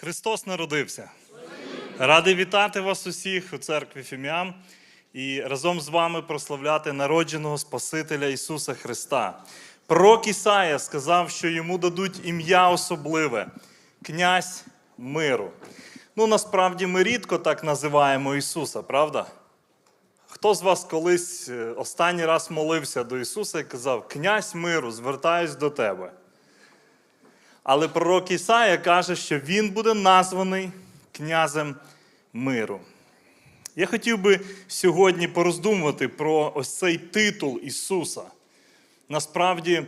Христос народився. Радий вітати вас усіх у церкві Фіміам і разом з вами прославляти народженого Спасителя Ісуса Христа. Пророк Ісая сказав, що йому дадуть ім'я особливе князь миру. Ну, насправді ми рідко так називаємо Ісуса, правда? Хто з вас колись е, останній раз молився до Ісуса і казав: Князь миру, звертаюсь до тебе. Але пророк Ісая каже, що він буде названий князем миру. Я хотів би сьогодні пороздумувати про ось цей титул Ісуса. Насправді, е,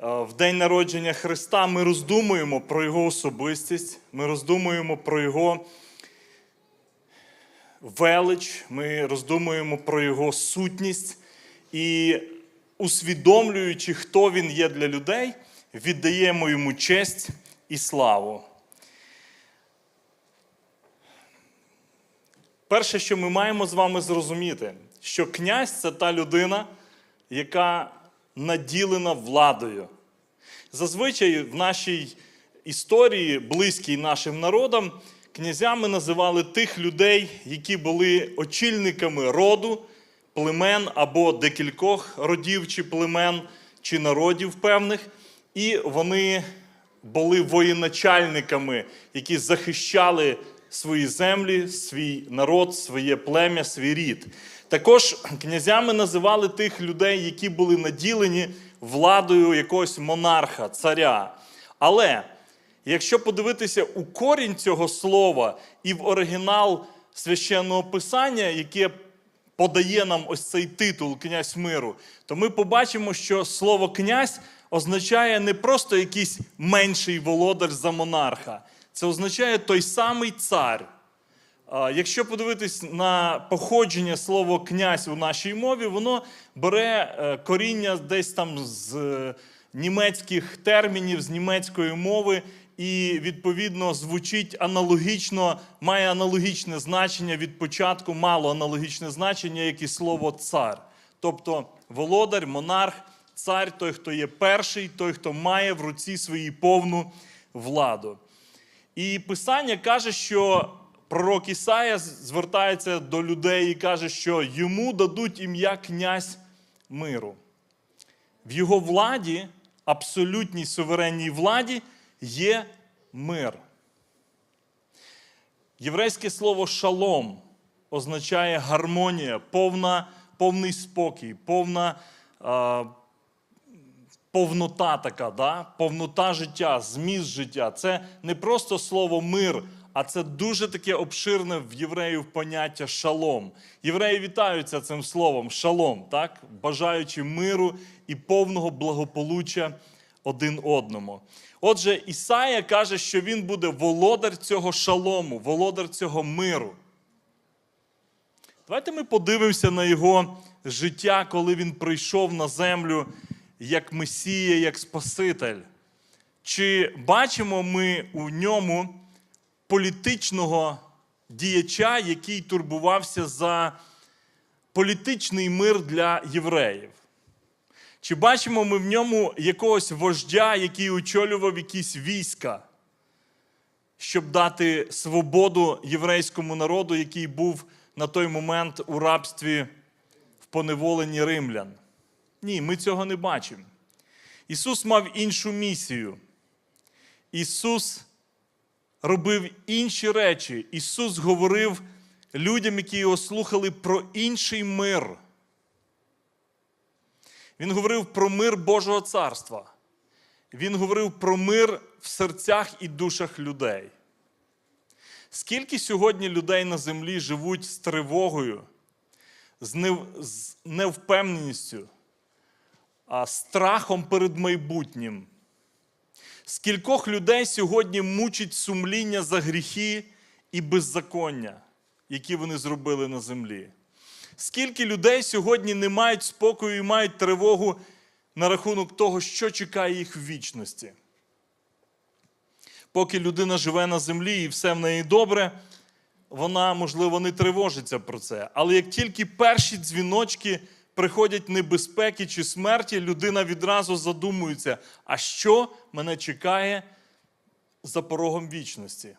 в день народження Христа ми роздумуємо про Його особистість, ми роздумуємо про Його велич, ми роздумуємо про Його сутність і, усвідомлюючи, хто Він є для людей, віддаємо йому честь і славу. Перше, що ми маємо з вами зрозуміти, що князь це та людина, яка наділена владою. Зазвичай в нашій історії, близькій нашим народам, князями називали тих людей, які були очільниками роду, племен або декількох родів чи племен, чи народів певних, і вони були воєначальниками, які захищали свої землі, свій народ, своє плем'я, свій рід. Також князями називали тих людей, які були наділені владою якогось монарха, царя. Але якщо подивитися у корінь цього слова і в оригінал священного писання, яке подає нам ось цей титул князь миру, то ми побачимо, що слово князь означає не просто якийсь менший володар за монарха, це означає той самий цар. Якщо подивитись на походження слова князь у нашій мові, воно бере е, коріння десь там з е, німецьких термінів, з німецької мови, і відповідно звучить аналогічно, має аналогічне значення від початку, мало аналогічне значення, як і слово цар. Тобто володар, монарх, цар, той, хто є перший, той, хто має в руці свою повну владу. І Писання каже, що пророк Ісая звертається до людей і каже, що йому дадуть ім'я князь миру. В його владі, абсолютній суверенній владі, є мир. Єврейське слово шалом означає гармонія, повна, повний спокій, повна повнота така, да? повнота життя, зміст життя. Це не просто слово мир, а це дуже таке обширне в євреїв поняття шалом. Євреї вітаються цим словом шалом, так? бажаючи миру і повного благополуччя один одному. Отже, Ісая каже, що він буде володар цього шалому, володар цього миру. Давайте ми подивимося на його життя, коли він прийшов на землю як Месія, як Спаситель. Чи бачимо ми у ньому політичного діяча, який турбувався за політичний мир для євреїв? Чи бачимо ми в ньому якогось вождя, який очолював якісь війська, щоб дати свободу єврейському народу, який був на той момент у рабстві в поневоленні римлян? Ні, ми цього не бачимо. Ісус мав іншу місію. Ісус робив інші речі. Ісус говорив людям, які його слухали, про інший мир. Він говорив про мир Божого царства. Він говорив про мир в серцях і душах людей. Скільки сьогодні людей на землі живуть з тривогою, з невпевненістю, страхом перед майбутнім? Скількох людей сьогодні мучить сумління за гріхи і беззаконня, які вони зробили на землі? Скільки людей сьогодні не мають спокою і мають тривогу на рахунок того, що чекає їх в вічності? Поки людина живе на землі і все в неї добре, вона, можливо, не тривожиться про це. Але як тільки перші дзвіночки приходять небезпеки чи смерті, людина відразу задумується, а що мене чекає за порогом вічності?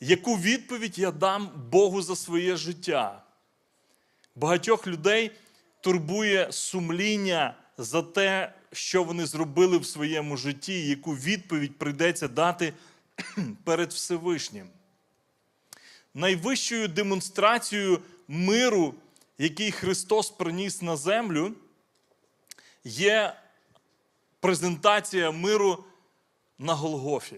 Яку відповідь я дам Богу за своє життя? Багатьох людей турбує сумління за те, що вони зробили в своєму житті, яку відповідь прийдеться дати перед Всевишнім. Найвищою демонстрацією миру, який Христос приніс на землю, є презентація миру на Голгофі.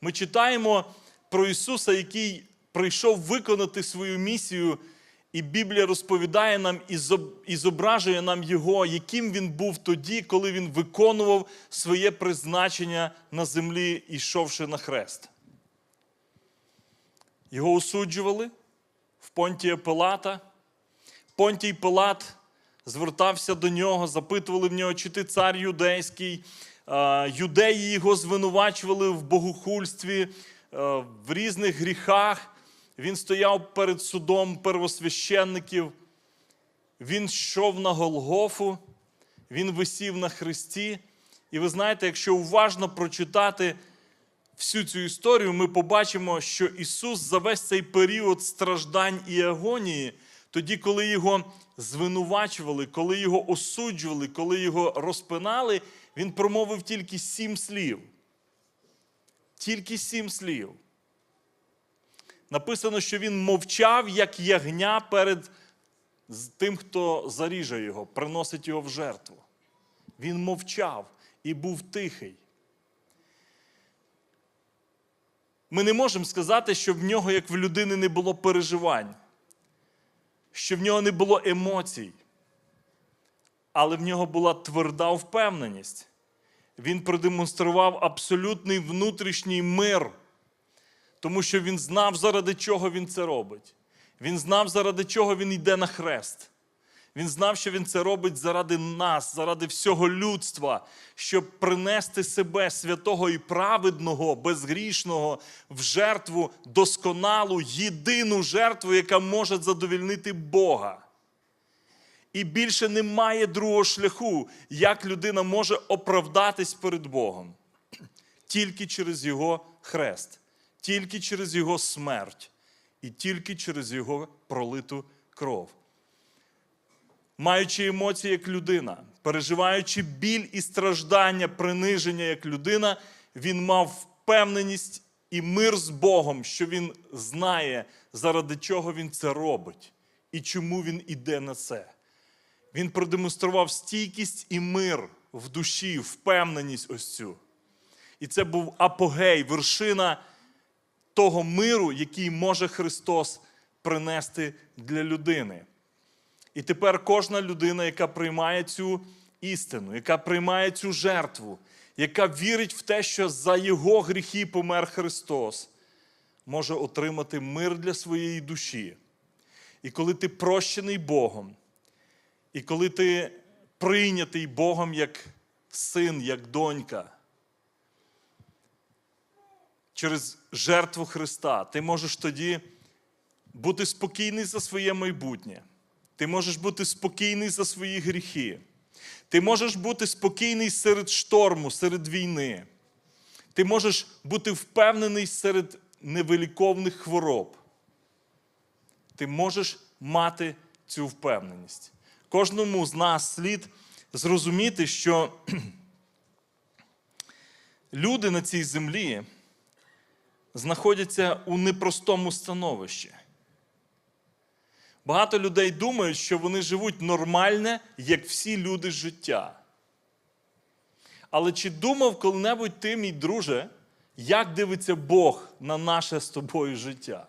Ми читаємо про Ісуса, який прийшов виконати свою місію, і Біблія розповідає нам і зображує нам Його, яким Він був тоді, коли Він виконував своє призначення на землі, йшовши на хрест. Його осуджували Понтія Пилата. Понтій Пилат звертався до нього, запитували в нього, чи ти цар юдейський. Юдеї його звинувачували в богохульстві, е, в різних гріхах. Він стояв перед судом первосвященників. Він йшов на Голгофу, він висів на хресті. І ви знаєте, якщо уважно прочитати всю цю історію, ми побачимо, що Ісус за весь цей період страждань і агонії, тоді, коли його звинувачували, коли його осуджували, коли його розпинали, він промовив тільки сім слів. Тільки сім слів. Написано, що він мовчав, як ягня перед тим, хто заріже його, приносить його в жертву. Він мовчав і був тихий. Ми не можемо сказати, що в нього, як в людини, не було переживань, що в нього не було емоцій, але в нього була тверда впевненість. Він продемонстрував абсолютний внутрішній мир, тому що він знав, заради чого він це робить. Він знав, заради чого він йде на хрест. Він знав, що він це робить заради нас, заради всього людства, щоб принести себе святого і праведного, безгрішного в жертву досконалу, єдину жертву, яка може задовільнити Бога. І більше немає другого шляху, як людина може оправдатись перед Богом. Тільки через Його хрест, тільки через Його смерть і тільки через Його пролиту кров маючи емоції як людина, переживаючи біль і страждання, приниження як людина, він мав впевненість і мир з Богом, що він знає, заради чого він це робить і чому він іде на це. Він продемонстрував стійкість і мир в душі, впевненість ось цю. І це був апогей, вершина того миру, який може Христос принести для людини. І тепер кожна людина, яка приймає цю істину, яка приймає цю жертву, яка вірить в те, що за його гріхи помер Христос, може отримати мир для своєї душі. І коли ти прощений Богом, і коли ти прийнятий Богом як син, як донька, через жертву Христа, ти можеш тоді бути спокійний за своє майбутнє. Ти можеш бути спокійний за свої гріхи. Ти можеш бути спокійний серед шторму, серед війни. Ти можеш бути впевнений серед невиліковних хвороб. Ти можеш мати цю впевненість. Кожному з нас слід зрозуміти, що люди на цій землі знаходяться у непростому становищі. Багато людей думають, що вони живуть нормальне, як всі люди життя. Але чи думав коли-небудь ти, мій друже, як дивиться Бог на наше з тобою життя?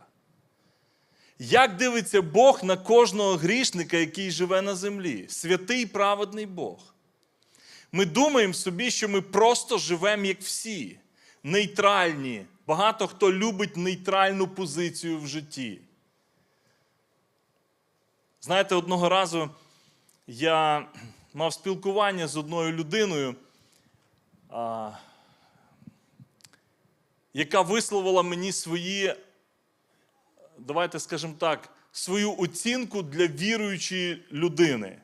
Як дивиться Бог на кожного грішника, який живе на землі? Святий праведний Бог. Ми думаємо собі, що ми просто живемо як всі, нейтральні. Багато хто любить нейтральну позицію в житті. Знаєте, одного разу я мав спілкування з одною людиною, яка висловила мені свої, давайте скажемо так, свою оцінку для віруючої людини.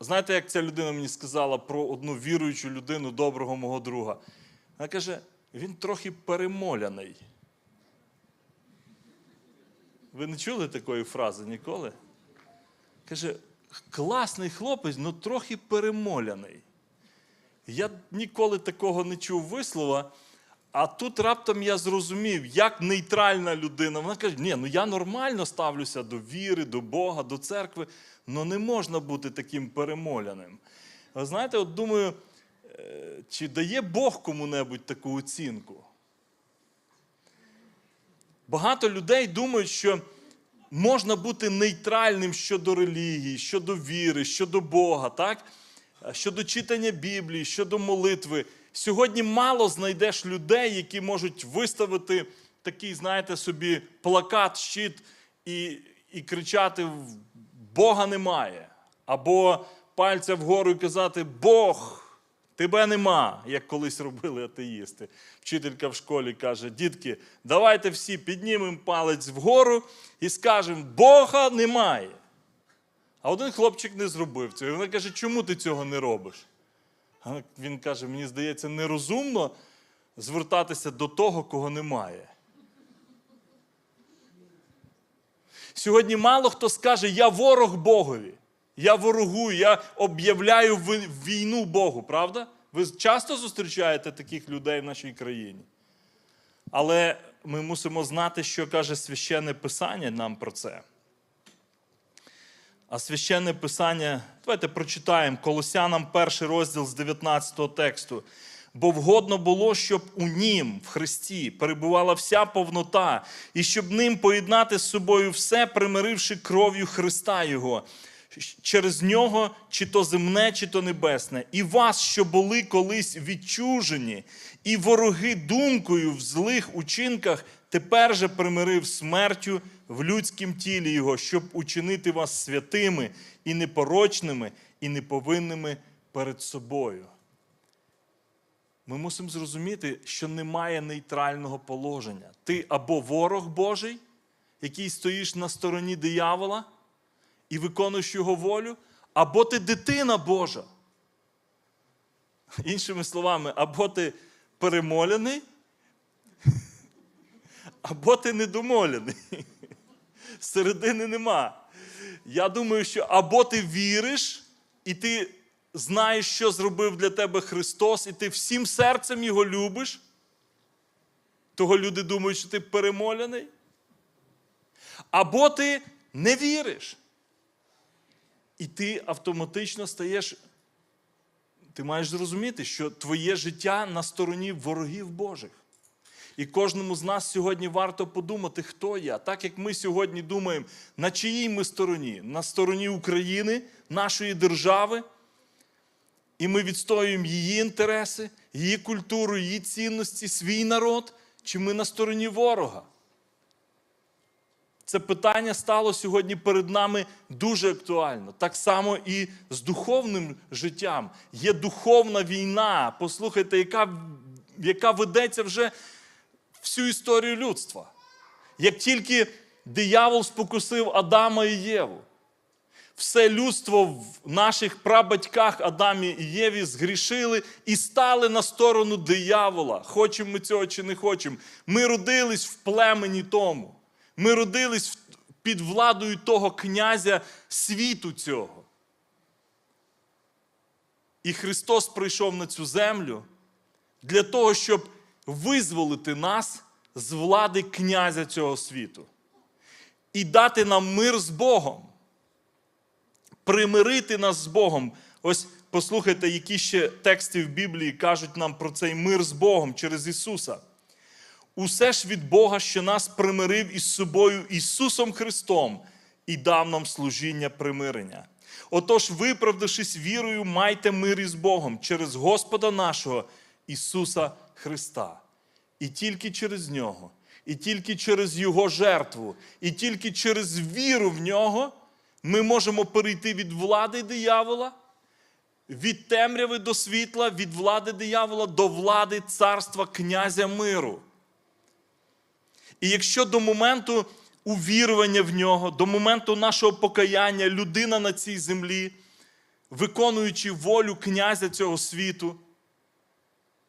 Знаєте, як ця людина мені сказала про одну віруючу людину, доброго мого друга? Вона каже: він трохи перемоляний. Ви не чули такої фрази ніколи? Каже, класний хлопець, але трохи перемоляний. Я ніколи такого не чув вислова, а тут раптом я зрозумів, як нейтральна людина. Вона каже, ні, ну я нормально ставлюся до віри, до Бога, до церкви, але не можна бути таким перемоляним. Ви знаєте, от думаю, е, чи дає Бог кому-небудь таку оцінку? Багато людей думають, що можна бути нейтральним щодо релігії, щодо віри, щодо Бога, так? щодо читання Біблії, щодо молитви. Сьогодні мало знайдеш людей, які можуть виставити такий, знаєте, собі плакат, щит і, і кричати: Бога немає. Або пальця вгору і казати Бог. Тебе нема, як колись робили атеїсти. Вчителька в школі каже: дітки, давайте всі піднімемо палець вгору і скажемо, Бога немає. А один хлопчик не зробив цього. І вона каже, чому ти цього не робиш? А він каже: мені здається, нерозумно звертатися до того, кого немає. Сьогодні мало хто скаже, я ворог Богові. Я ворогую, я об'являю війну Богу, правда? Ви часто зустрічаєте таких людей в нашій країні. Але ми мусимо знати, що каже священне писання нам про це. А священне писання, давайте прочитаємо Колосянам перший розділ з 19 тексту. Бо вгодно було, щоб у нім, в Христі, перебувала вся повнота, і щоб ним поєднати з собою все, примиривши кров'ю Христа Його, через нього, чи то земне, чи то небесне, і вас, що були колись відчужені, і вороги думкою в злих учинках, тепер же примирив смертю в людськім тілі Його, щоб учинити вас святими і непорочними, і неповинними перед собою. Ми мусимо зрозуміти, що немає нейтрального положення. Ти або ворог Божий, який стоїш на стороні диявола і виконуєш його волю, або ти дитина Божа. Іншими словами, або ти перемолений, або ти недомолений. Середини нема. Я думаю, що або ти віриш, і ти знаєш, що зробив для тебе Христос, і ти всім серцем Його любиш. Того люди думають, що ти перемолений. Або ти не віриш. І ти автоматично стаєш. Ти маєш зрозуміти, що твоє життя на стороні ворогів Божих. І кожному з нас сьогодні варто подумати, хто я. Так як ми сьогодні думаємо, на чиїй ми стороні? На стороні України, нашої держави. І ми відстоюємо її інтереси, її культуру, її цінності, свій народ, чи ми на стороні ворога? Це питання стало сьогодні перед нами дуже актуально. Так само і з духовним життям. Є духовна війна, послухайте, яка, яка ведеться вже всю історію людства. Як тільки диявол спокусив Адама і Єву, все людство в наших прабатьках Адамі і Єві згрішили і стали на сторону диявола. Хочемо ми цього чи не хочемо. Ми родились в племені тому. Ми родились під владою того князя світу цього. І Христос прийшов на цю землю для того, щоб визволити нас з влади князя цього світу і дати нам мир з Богом примирити нас з Богом. Ось послухайте, які ще тексти в Біблії кажуть нам про цей мир з Богом через Ісуса. Усе ж від Бога, що нас примирив із собою Ісусом Христом і дав нам служіння примирення. Отож, виправдавшись вірою, майте мир із Богом через Господа нашого Ісуса Христа. І тільки через Нього, і тільки через Його жертву, і тільки через віру в Нього ми можемо перейти від влади диявола, від темряви до світла, від влади диявола до влади царства князя миру. І якщо до моменту увірування в нього, до моменту нашого покаяння людина на цій землі, виконуючи волю князя цього світу,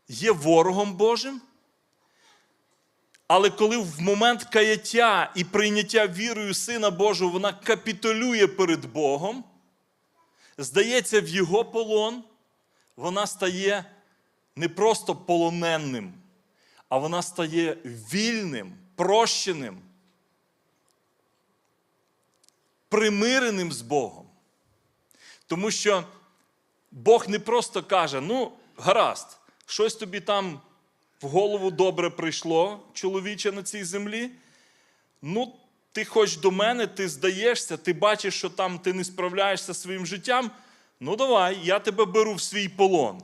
є ворогом Божим, Але коли в момент каяття і прийняття вірою Сина Божого вона капітулює перед Богом, здається, в його полон, вона стає не просто полоненним, а вона стає вільним, прощеним, примиреним з Богом. Тому що Бог не просто каже: ну, гаразд, щось тобі там в голову добре прийшло, чоловіче на цій землі. Ну, ти хоч до мене, ти здаєшся, ти бачиш, що там ти не справляєшся своїм життям. Ну, давай, я тебе беру в свій полон.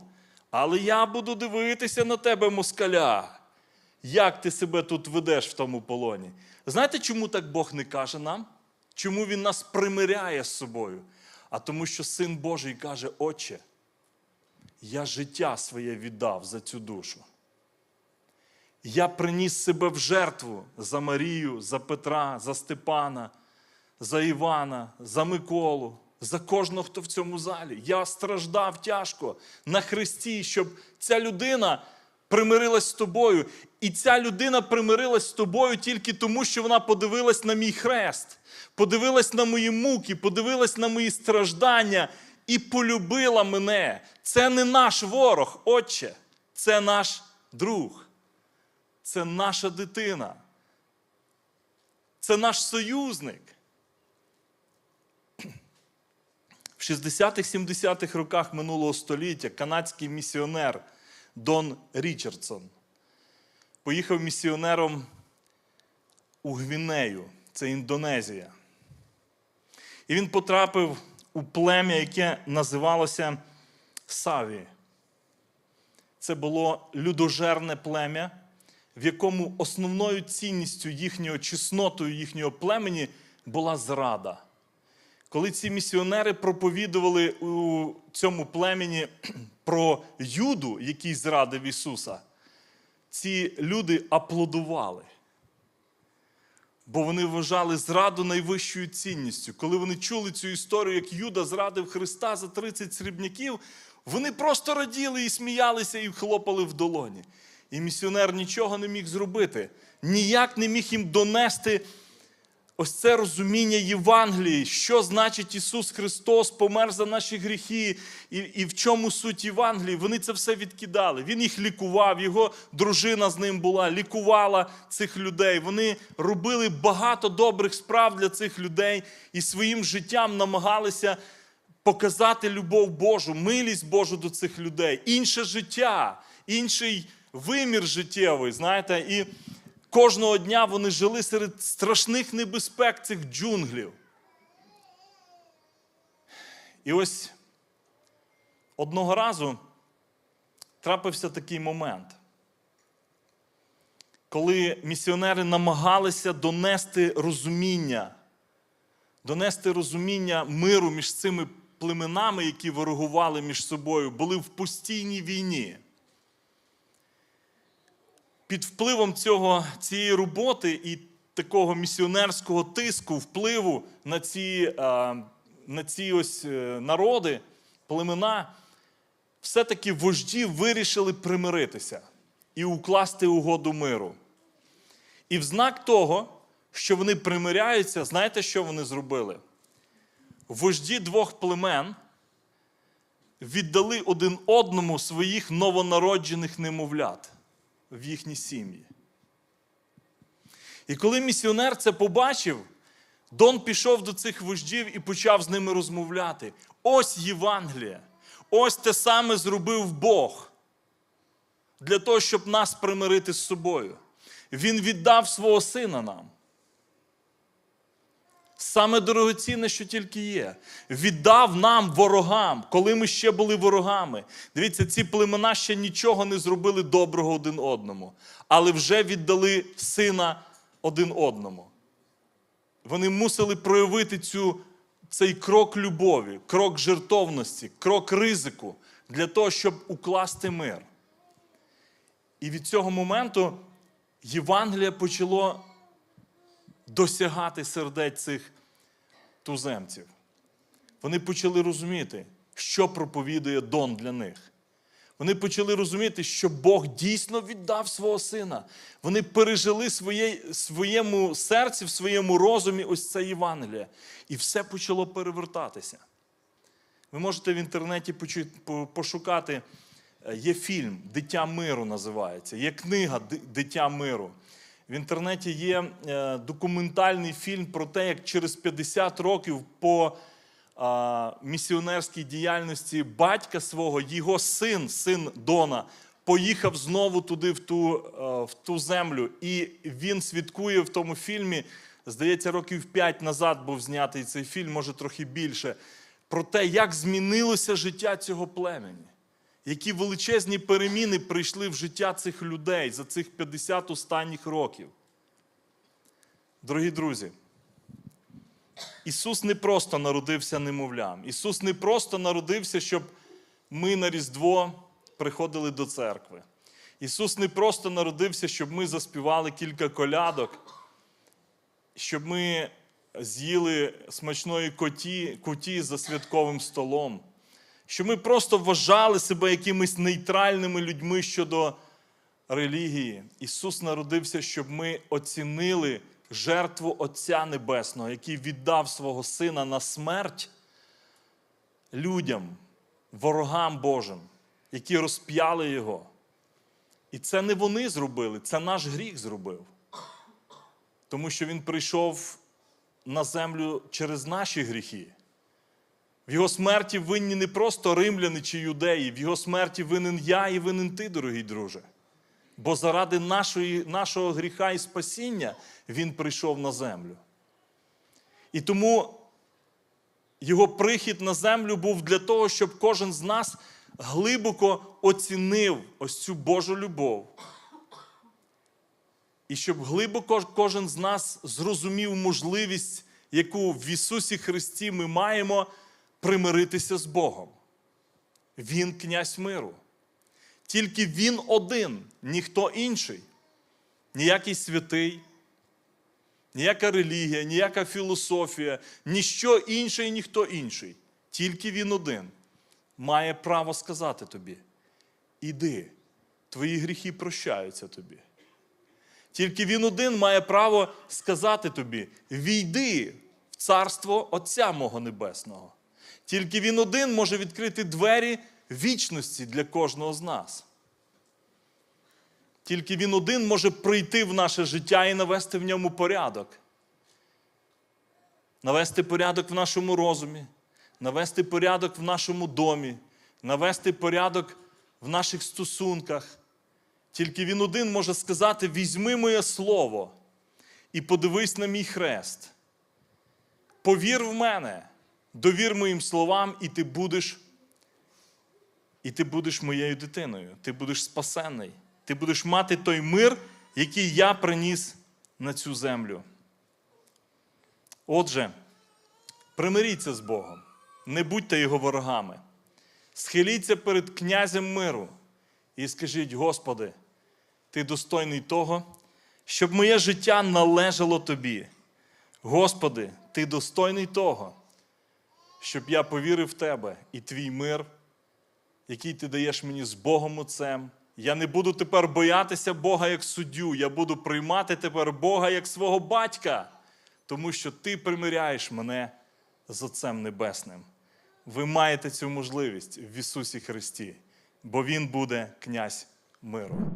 Але я буду дивитися на тебе, москаля. Як ти себе тут ведеш в тому полоні? Знаєте, чому так Бог не каже нам? Чому Він нас примиряє з собою? А тому, що Син Божий каже, Отче, я життя своє віддав за цю душу. Я приніс себе в жертву за Марію, за Петра, за Степана, за Івана, за Миколу, за кожного, хто в цьому залі. Я страждав тяжко на Христі, щоб ця людина примирилась з тобою. І ця людина примирилась з тобою тільки тому, що вона подивилась на мій хрест, подивилась на мої муки, подивилась на мої страждання і полюбила мене. Це не наш ворог, Отче, це наш друг. Це наша дитина. Це наш союзник. В 60-70-х роках минулого століття канадський місіонер Дон Річардсон поїхав місіонером у Гвінею, це Індонезія. І він потрапив у плем'я, яке називалося Саві. Це було людожерне плем'я, в якому основною цінністю їхнього чеснотою їхнього племені була зрада. Коли ці місіонери проповідували у цьому племені про Юду, який зрадив Ісуса, ці люди аплодували. Бо вони вважали зраду найвищою цінністю. Коли вони чули цю історію, як Юда зрадив Христа за 30 срібняків, вони просто раділи і сміялися, і хлопали в долоні. І місіонер нічого не міг зробити, ніяк не міг їм донести ось це розуміння Євангелії, що значить Ісус Христос помер за наші гріхи, і, і в чому суть Євангелії. Вони це все відкидали. Він їх лікував, його дружина з ним була, лікувала цих людей. Вони робили багато добрих справ для цих людей і своїм життям намагалися показати любов Божу, милість Божу до цих людей, інше життя, інший вимір життєвий. Знаєте, і кожного дня вони жили серед страшних небезпек цих джунглів. І ось одного разу трапився такий момент, коли місіонери намагалися донести розуміння, донести розуміння миру між цими племенами, які ворогували між собою, були в постійній війні під впливом цього, цієї роботи і такого місіонерського тиску, впливу на ці, е, на ці ось е, народи, племена, все-таки вожді вирішили примиритися і укласти угоду миру. І в знак того, що вони примиряються, знаєте, що вони зробили? Вожді двох племен віддали один одному своїх новонароджених немовлят в їхні сім'ї. І коли місіонер це побачив, Дон пішов до цих вождів і почав з ними розмовляти. Ось Євангелія, ось те саме зробив Бог для того, щоб нас примирити з собою. Він віддав свого сина нам. Саме дорогоцінне, що тільки є. Віддав нам ворогам, коли ми ще були ворогами. Дивіться, ці племена ще нічого не зробили доброго один одному, але вже віддали сина один одному. Вони мусили проявити цю, цей крок любові, крок жертовності, крок ризику для того, щоб укласти мир. І від цього моменту Євангелія почало досягати сердець цих туземців. Вони почали розуміти, що проповідує Дон для них. Вони почали розуміти, що Бог дійсно віддав свого сина. Вони пережили своє, своєму серці, в своєму розумі ось це Євангеліє. І все почало перевертатися. Ви можете в інтернеті пошукати. Е, Є фільм Дитя миру називається, є книга Дитя миру. В інтернеті є е, документальний фільм про те, як через 50 років по місіонерській діяльності батька свого, його син, син Дона, поїхав знову туди, в ту, е, в ту землю. І він свідкує в тому фільмі, здається, років 5 назад був знятий цей фільм, може трохи більше, про те, як змінилося життя цього племені. Які величезні переміни прийшли в життя цих людей за цих 50 останніх років. Дорогі друзі, Ісус не просто народився немовлям. Ісус не просто народився, щоб ми на Різдво приходили до церкви. Ісус не просто народився, щоб ми заспівали кілька колядок, щоб ми з'їли смачної коті, куті за святковим столом, щоб ми просто вважали себе якимись нейтральними людьми щодо релігії. Ісус народився, щоб ми оцінили жертву Отця Небесного, який віддав свого Сина на смерть людям, ворогам Божим, які розп'яли Його. І це не вони зробили, це наш гріх зробив. Тому що Він прийшов на землю через наші гріхи. В його смерті винні не просто римляни чи юдеї, в його смерті винен я і винен ти, дорогий друже. Бо заради нашої, нашого гріха і спасіння він прийшов на землю. І тому його прихід на землю був для того, щоб кожен з нас глибоко оцінив ось цю Божу любов. І щоб глибоко кожен з нас зрозумів можливість, яку в Ісусі Христі ми маємо примиритися з Богом. Він князь миру. Тільки Він один, ніхто інший. Ніякий святий, ніяка релігія, ніяка філософія, ніщо інше і ніхто інший. Тільки Він один має право сказати тобі: іди, твої гріхи прощаються тобі. Тільки він один має право сказати тобі: війди в царство Отця мого Небесного. Тільки він один може відкрити двері вічності для кожного з нас. Тільки він один може прийти в наше життя і навести в ньому порядок. Навести порядок в нашому розумі, навести порядок в нашому домі, навести порядок в наших стосунках. Тільки він один може сказати: візьми моє слово і подивись на мій хрест. Повір в мене, довір моїм словам, і ти будеш. І ти будеш моєю дитиною, ти будеш спасений, ти будеш мати той мир, який я приніс на цю землю. Отже, примиріться з Богом, не будьте його ворогами. Схиліться перед князем миру і скажіть, Господи, Ти достойний того, щоб моє життя належало Тобі. Господи, Ти достойний того, щоб я повірив в Тебе і Твій мир, який Ти даєш мені з Богом Отцем. Я не буду тепер боятися Бога як суддю, я буду приймати тепер Бога як свого батька, тому що Ти примиряєш мене з Отцем Небесним. Ви маєте цю можливість в Ісусі Христі, бо Він буде князь миру.